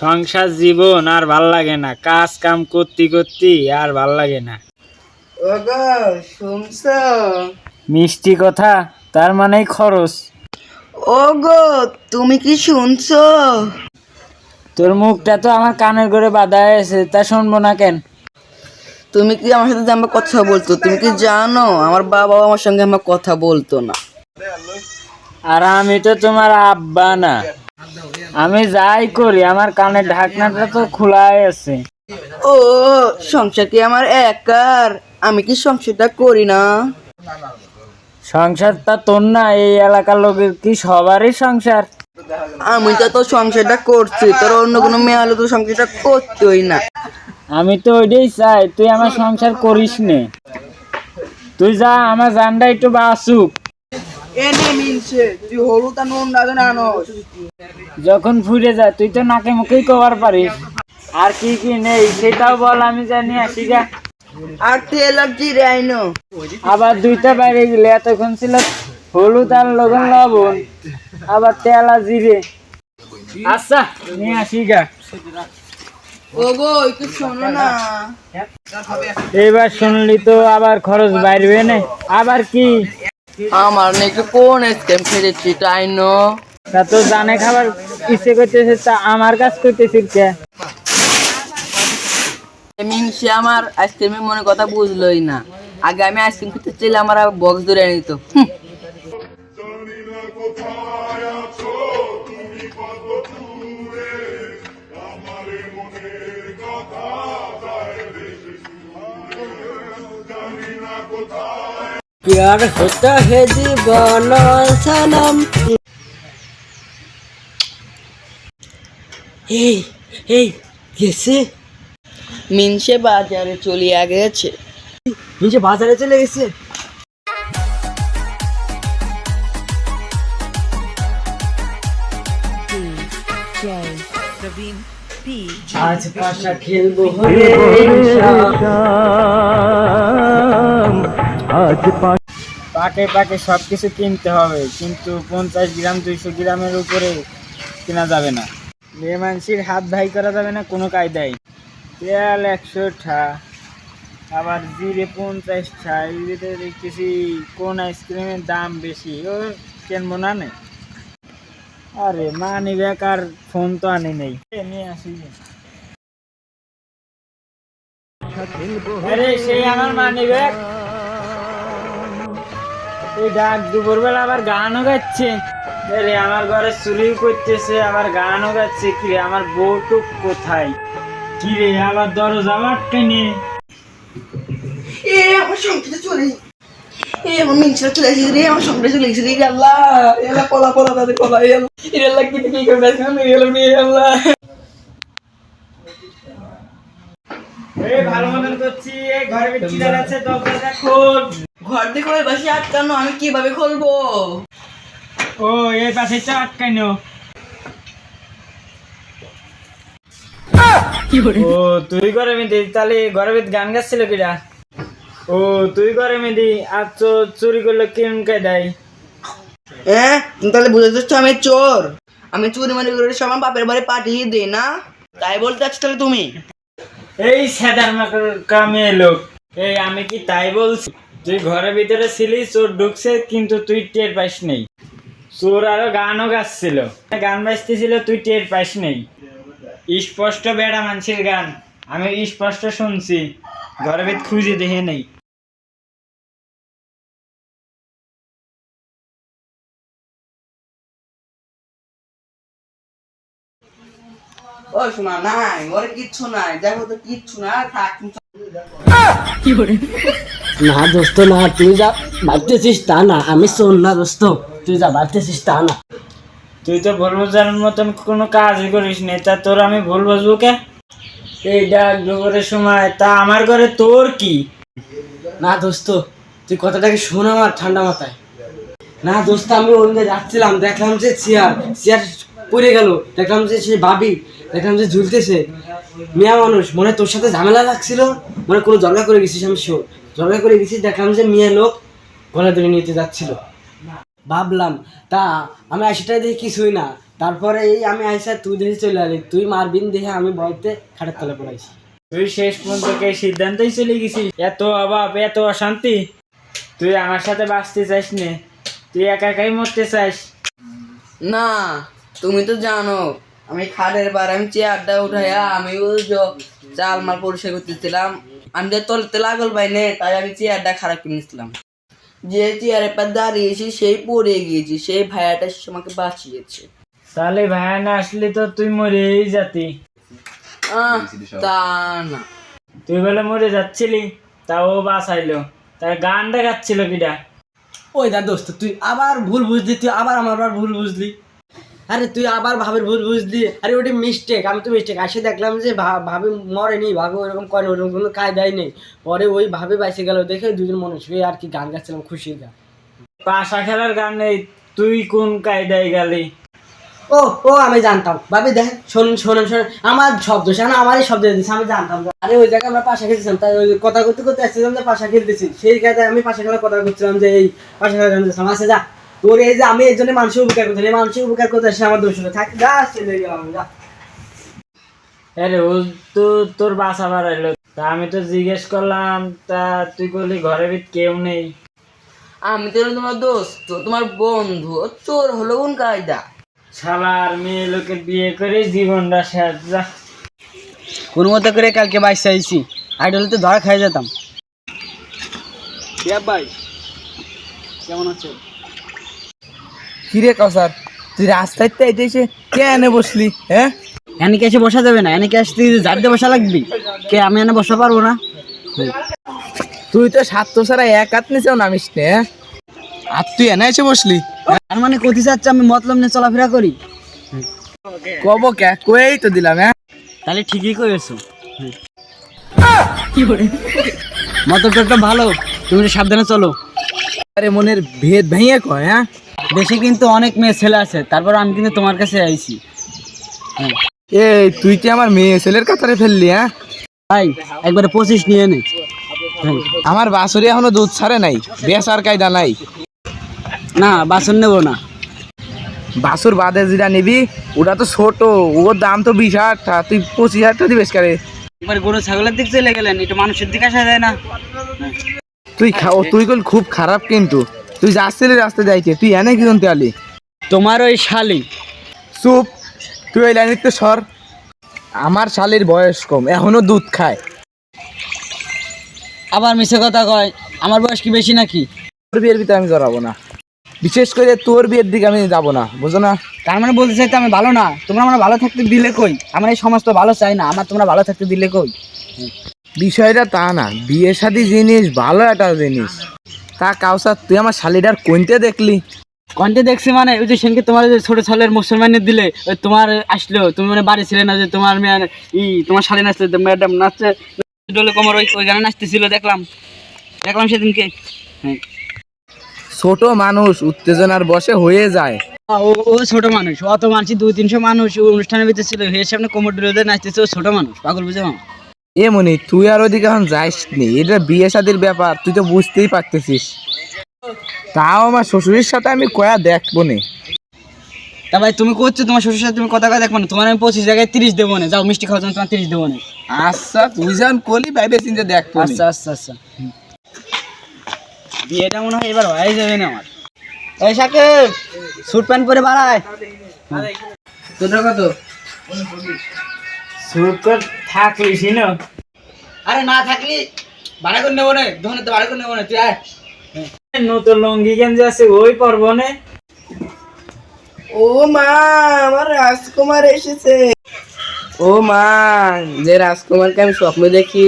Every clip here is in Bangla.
সংসার জীবন আর ভালো লাগে না। কাজ কাম করতে করতে আর ভালো লাগে না। ওগো শুনছ? মিষ্টি কথা তার মানেই খরচ। ওগো তুমি কি শুনছো? তোর মুখটা তো আমার কানের করে বাধা আছে তা শুনব না কেন? তুমি কি আমার সাথে আমার কথা বলতো? তুমি কি জানো? আমার বাবা আমার সঙ্গে আমার কথা বলতো না। আর আমি তো তোমার আব্বা না। আমি যাই করি আমার কানের ঢাকনাটা তো খোলাই আছে। ও সংসার কি আমার একার? আমি কি সংসারটা করি না? সংসারটা তোর না এই এলাকার লোকের কি সবারই সংসার? আমি তো তো সংসারটা করছি তোর অন্য কোনো মেয়ে হলে তো সংসারটা করতোই না। আমি তো ওইটাই চাই তুই আমার সংসার করিস নে। তুই যা আমার জানটা একটু বাসুক যখন ফুরে যায় তুই তো নাকে মুখেই কভার পারিস। আর কি কি নেই সেটাও বল আমি জানি আসি গা। আর তেল আর জিরে আইনো। আবার দুইটা বাইরে গেলে এতক্ষণ ছিল হলুদ আর লবণ লবণ আবার তেল আর জিরে। আচ্ছা নিয়ে আসি গা। এবার শুনলি তো আবার খরচ বাইরবে না। আবার কি? আমার নাকি কোন স্ক্যাম খেলেছি তাই নো? তা তো জানে খাবার ইচ্ছে করতেছে তা আমার কাজ করতেছি কে? মিংসি আমার আইসক্রিমের মনে কথা বুঝলোই না। আগে আমি আইসক্রিম খেতে চাইলে আমার বক্স ধরে নিত प्यार होता है दीवाना सनम এই এই গেছে মিনসে বাজারে চলিয়া গেছে নিচে বাজারে চলে গেছে আজ পাশা খেলবো পাকে পাকে সব কিছু কিনতে হবে, কিন্তু পঞ্চাশ গ্রাম, দুইশো গ্রামের উপরে কেনা যাবে না। মেয়ে হাত ভাই করা যাবে না কোনো কায়দায়। তেল একশো ঠা, আবার জিরে পঞ্চাশ ঠা ভিতরে দেখতেছি কোন আইসক্রিমের দাম বেশি, ও কেনবো না নে। আরে মানি বেকার ফোন তো আনি নেই। নিয়ে আসি। আরে সেই আমার মানি ব্যাগ। এই ডাক দুপুরবেলা আবার গানও গাচ্ছে। আরে আমার ঘরে চুরিও করতেছে আবার গানও গাচ্ছে। কি রে আমার বউটুক কোথায়? কি রে আবার দরজা আটকে নিয়ে এ আমার সংসারে চলে এ আমার মিনসে চলে এসেছে রে আমার সংসারে চলে রে আল্লাহ। এ কলা কলা তাদের কলা এ আল্লাহ। এ আল্লাহ কি করে দেখো আমি এ আল্লাহ এ এই ভালো মতন করছি এই ঘরে দাঁড়াচ্ছে দরজাটা খোল। ঘর দেখো ওই বাসে আটকানো আমি কীভাবে খুলবো? ও এই পাশে চা আটকাইনো। ও তুই ঘরে মেদি তাহলে ভিতর গান গাচ্ছিল কিরা ও তুই ঘরে মেদি আর চুরি করলে কেমন দেয়? হ্যাঁ তাহলে বুঝতে চাচ্ছ আমি চোর। আমি চুরি মারি করে সব আমার বাপের বাড়ি পাঠিয়ে দিই না? তাই বলতে চাচ্ছ তাহলে তুমি? এই সাদার মাকড় কামে লোক এই আমি কি তাই বলছি? তুই ঘরের ভিতরে ছিলি, চোর ঢুকছে, কিন্তু তুই টের পাইস নেই। চোর আরও গানও গাচ্ছিল। গান বাজতেছিল, তুই টের পাইস নেই। স্পষ্ট বেড়া মানুষের গান। আমি স্পষ্ট শুনছি। ঘরের ভিত খুঁজে দেখে নেই। ও শোনা নাই ওরে কিচ্ছু নাই। দেখো তো কিচ্ছু না থাক না দোস্ত না তুই যা ভাবতেছিস তা না আমি শোন না দোস্ত তুই যা ভাবতেছিস তা না। তুই তো ভুল বোঝার মতন কোনো কাজই করিস নি তা তোর আমি ভুল বুঝব কে? এই ডাক দুপুরের সময় তা আমার ঘরে তোর কি? না দোস্ত তুই কথাটাকে শোন আমার ঠান্ডা মাথায়। না দোস্ত আমি ওখানে যাচ্ছিলাম দেখলাম যে চেয়ার চেয়ার পড়ে গেল দেখলাম যে সে ভাবি দেখলাম যে ঝুলতেছে। মিয়া মানুষ মনে তোর সাথে ঝামেলা লাগছিল? মনে কোনো ঝগড়া করে গেছিস আমি শোন ঝগড়া করে গেছিস দেখলাম যে মিয়া লোক গলা ধরে নিতে যাচ্ছিল। ভাবলাম তা আমি সেটাই দেখি কিছুই না। তারপরে এই আমি আইসা তুই দেখে চলে আলি তুই মারবিন দেখে আমি বলতে খাটের তলে পড়াইছি তুই শেষ পর্যন্ত কে সিদ্ধান্তই চলে গেছিস? এত অভাব এত অশান্তি। তুই আমার সাথে বাঁচতে চাস নে। তুই একা একাই মরতে চাস। না তুমি তো জানো আমি খাটের বার আমি চেয়ারটা উঠাইয়া আমি চাল মাল পরিষ্কার করতেছিলাম। আমি যে তলতে লাগল ভাই নে তাই আমি চেয়ারটা খারাপ কিনেছিলাম যে চেয়ারের পর দাঁড়িয়েছি সেই পড়ে গিয়েছি সেই ভাইয়াটা আমাকে বাঁচিয়েছে। তাহলে ভাইয়া না আসলে তো তুই মরেই যাতি। আহ, তা না। তুই বলে মরে যাচ্ছিলি তাও বাঁচাইলো। তার গানটা গাচ্ছিল কিটা ওই দা দোস্ত তুই আবার ভুল বুঝলি তুই আবার আমার আবার ভুল বুঝলি। আরে তুই আবার ভাবের ভুল বুঝলি। আরে ওটা মিস্টেক আমি তো মিস্টেক আসে দেখলাম যে ভাবে মরেনি ভাবে ওরকম করে ওরকম কোনো কায়দাই নেই। পরে ওই ভাবে বাইসে গেল দেখে দুজন মনে শুয়ে আর কি গান গাচ্ছিলাম খুশি গা পাশা খেলার গান নেই তুই কোন কায়দায় গেলি? ও ও আমি জানতাম। ভাবি দেখ শোনেন শোনেন শোনেন। আমার শব্দ শোনেন আমারই শব্দ দিয়েছে আমি জানতাম। আরে ওই জায়গায় আমরা পাশা খেলছিলাম তাই ওই কথা করতে করতে আসছিলাম যে পাশা খেলতেছি। সেই কায়দায় আমি পাশা খেলার কথা করছিলাম যে এই পাশা খেলা জানতেছিলাম আচ্ছা যা। তোর এই যে আমি এই জন্য মানুষের উপকার করতে এই মানুষের উপকার করতে আসছে আমার দোষ হলো থাক যা চলে যা আরে ও তো তোর বাসা বাড়াইলো তা আমি তো জিজ্ঞেস করলাম তা তুই বললি ঘরে ভিত কেউ নেই। আমি তো তোমার দোস্ত তোমার বন্ধু ও চোর হলো কোন কায়দা? শালার মেয়ে লোকের বিয়ে করে জীবনটা শেষ যা। কোনো মতো করে কালকে বাইশ চাইছি? আইডল তো ধরা খাই যেতাম। ভাই কেমন আছে কিরে কাউসার তুই রাস্তায় তো এসে কে এনে বসলি হ্যাঁ? এনে এসে বসা যাবে না? এনে আসতে জারিতে বসা লাগবি? কে আমি এনে বসা পারব না? তুই তো সাত ছাড়া এক হাত নিচেও নামিস নে হ্যাঁ? আর তুই এনে এসে বসলি তার মানে কথি চাচ্ছে আমি মতলব নিয়ে চলাফেরা করি। কব কে? কই তো দিলাম হ্যাঁ? তাহলে ঠিকই করেছ মতলবটা ভালো। তুমি সাবধানে চলো। আরে মনের ভেদ ভেঙে কয় হ্যাঁ? দেশে কিন্তু অনেক মেয়ে ছেলে আছে তারপর আমি কিন্তু তোমার কাছে আইছি। এই তুই কি আমার মেয়ে ছেলের কাতারে ফেললি হ্যাঁ? ভাই একবারে পঁচিশ নিয়ে নে। হ্যাঁ। আমার বাসুরি এখনও দুধ ছাড়ে নাই বেসার কায়দা নাই। না বাসন নেব না। বাসুর বাদে যেটা নিবি ওটা তো ছোট ওর দাম তো বিশ হাজার টাকা তুই পঁচিশ হাজার টাকা দিবেস কারে? একবার গরু ছাগলের দিক চলে গেলেন একটু মানুষের দিকে আসা যায় না। তুই খা- ও তুই কল খুব খারাপ কিন্তু। তুই যাচ্ছিলি রাস্তা যাইতে তুই এনে কি জানতে আলি? তোমার ওই শালি। চুপ তুই ওই লাইনের তো সর। আমার শালির বয়স কম এখনও দুধ খায়। আবার মিছে কথা কয় আমার বয়স কি বেশি নাকি? তোর বিয়ের ভিতরে আমি জড়াবো না। বিশেষ করে তোর বিয়ের দিকে আমি যাব না বুঝো না? তার মানে বলতে চাইতে আমি ভালো না তোমরা আমার ভালো থাকতে দিলে কই? আমার এই সমাজ তো ভালো চাই না আমার তোমরা ভালো থাকতে দিলে কই? বিষয়টা তা না বিয়ে শাদী জিনিস ভালো একটা জিনিস। তা কাউসার তুই আমার শালিটার কোনতে দেখলি? কন্টে দেখছি মানে ওই যে সেনকে তোমার যে ছোট ছেলের মুসলমানের দিলে ওই তোমার আসলো তুমি মানে বাড়ি ছিলে না যে তোমার মেয়ে ই তোমার শালি নাচতে ম্যাডাম নাচছে ডোলে কোমর ওই ওই গানে নাচতেছিল দেখলাম। দেখলাম সেদিনকে। হ্যাঁ। ছোট মানুষ উত্তেজনার বসে হয়ে যায়। ও ও ছোট মানুষ অত মানুষ দুই তিনশো মানুষ অনুষ্ঠানের ভিতরে ছিল এর সামনে কোমর ডোলে নাচতেছে ও ছোট মানুষ পাগল বুঝে মামা। এ মনি তুই আর ওদিকে এখন যাইস নি। এটা বিয়ে শাদির ব্যাপার তুই তো বুঝতেই পারতেছিস। তাও আমার শ্বশুরের সাথে আমি কয়া দেখব নে। তা ভাই তুমি করছ তোমার শ্বশুর সাথে তুমি কথা কথা দেখব না। তোমার আমি পঁচিশ জায়গায় তিরিশ দেবো না। যাও মিষ্টি খাওয়া তোমার তিরিশ দেবো না। আচ্ছা তুই যখন কলি ভাইবে চিন্তা দেখব নে। আচ্ছা আচ্ছা আচ্ছা। বিয়েটা মনে হয় এবার হয়ে যাবে না আমার। এই সাকে স্যুট প্যান্ট পরে বাড়ায়। তোদের কত? সুর কর থাকলিস আরে না থাকলি ভাড়া করে নেব না দোকানে তো ভাড়া করে নেব না তুই আয়। নতুন লঙ্গি গেঞ্জি আছে ওই পরবো নে। ও মা আমার রাজকুমার এসেছে। ও মা যে রাজকুমারকে আমি স্বপ্ন দেখি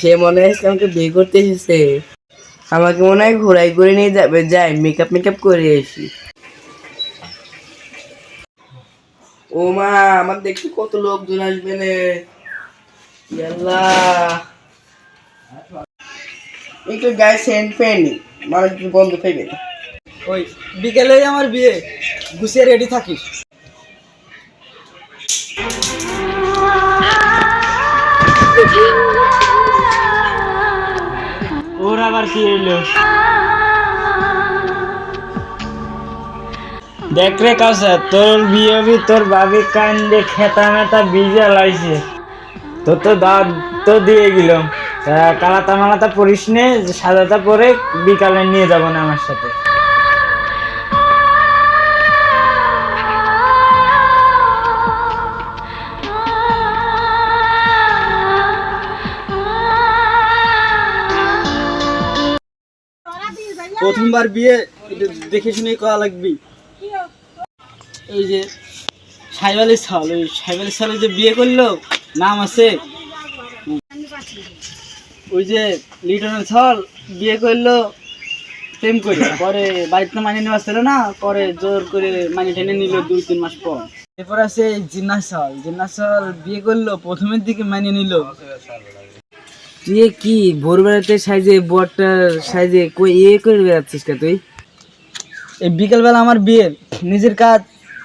সে মনে হয় আমাকে বিয়ে করতে এসেছে। আমাকে মনে হয় ঘোরাই করে নিয়ে যাবে যাই মেকআপ মেকআপ করে এসি ও মা আমার দেখছি কত লোকজন আসবে রে আল্লাহ একটু গায়ে সেন্ট ফেনি মানুষ বন্ধ পেবে ওই বিকেলে আমার বিয়ে গুছিয়ে রেডি থাকিস। ওর আবার কি এলো দেখ রে কাউসার তোর বিয়ে হবি তোর বাবি কান্দে খেতা মেতা বিজা লাইছে। তোর তো দাঁত তো দিয়ে গেল। কালাতা মালাতা পরিস নে সাদাটা পরে বিকালে নিয়ে যাব না আমার সাথে। প্রথমবার বিয়ে দেখে শুনে করা লাগবে। ওই যে সাহেব আলী সাল, ওই সাহেব আলী সাল যে বিয়ে করল, নাম আছে ওই যে লিটনের ছল বিয়ে করল, প্রেম করে। পরে বাড়িতে মানিয়ে নেওয়া ছিল না, পরে জোর করে মানিয়ে টেনে নিল দুই, তিন মাস পর। এরপর আছে জিন্নাসল জিন্নাসল বিয়ে করল, প্রথমের দিকে মানিয়ে নিল। তুই কি, ভোরবেলাতে সাইজে বটটার সাইজে কই, এ করে বেড়াচ্ছিস তুই? এই বিকেলবেলা আমার বিয়ে, নিজের কাজ।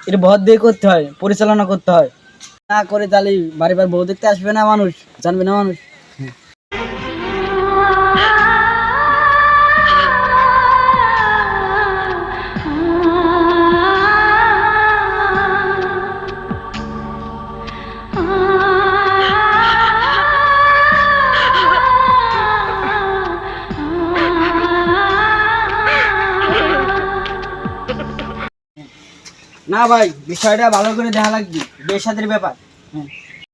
এটা ভর দিয়ে করতে হয়, পরিচালনা করতে হয়। না করে তাহলে বাড়ি বাড়ি বউ দেখতে আসবে না মানুষ, জানবে না মানুষ। না ভাই বিষয়টা ভালো করে দেখা লাগবে। সাথে ব্যাপার। হ্যাঁ।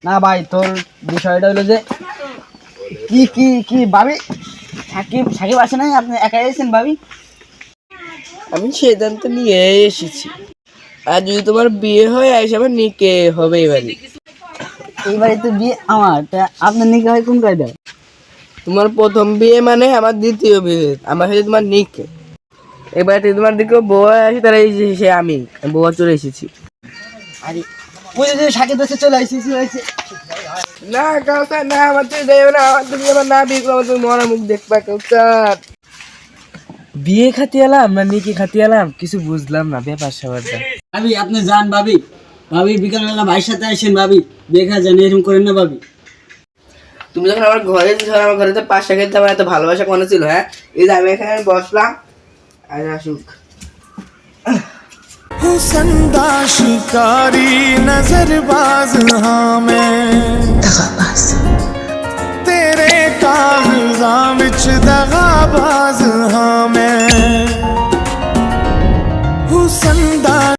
না ভাই তোর বিষয়টা হলো যে কি কি কি ভাবি? সাকিব সাকিব আসে নাই? আপনি একাই এসেছেন ভাবি? আমি সিদ্ধান্ত নিয়ে এসেছি। আর যদি তোমার বিয়ে হয় এসে আমার নিকে হবে এবারে এইবারে তো বিয়ে আমার তা আপনার নিকে হয় কোন কায়দায়? তোমার প্রথম বিয়ে মানে আমার দ্বিতীয় বিয়ে। আমার সাথে তোমার নিকে। এবার তোমার দিকে বউ আসি তারা এই যে সে আমি বউ চলে এসেছি। আরে ওই যে সাকিব দেশে চলে আসছে না কাউসার না আমার তো যাইবে না আমার তুমি আমার না বিয়ে করব তুমি মরা মুখ দেখবা কাউসার। বিয়ে খাতি এলাম না নিকি খাতি এলাম? কিছু বুঝলাম না ব্যাপার স্যাপারটা ভাবি আপনি যান ভাবি। ভাবি বিকালবেলা ভাইয়ের সাথে আসেন ভাবি। দেখা যান এরকম করেন না ভাবি। তুমি যখন আমার ঘরে যখন আমার ঘরে তো পাশে খেতে আমার এত ভালোবাসা কোনো ছিল হ্যাঁ? এই যে আমি এখানে বসলাম अनाशुक हुसन दा शिकारी नजरबाज हाँ मैं दगाबाज तेरे कागजा विच दगाबाज हाँ मैं हुसन दा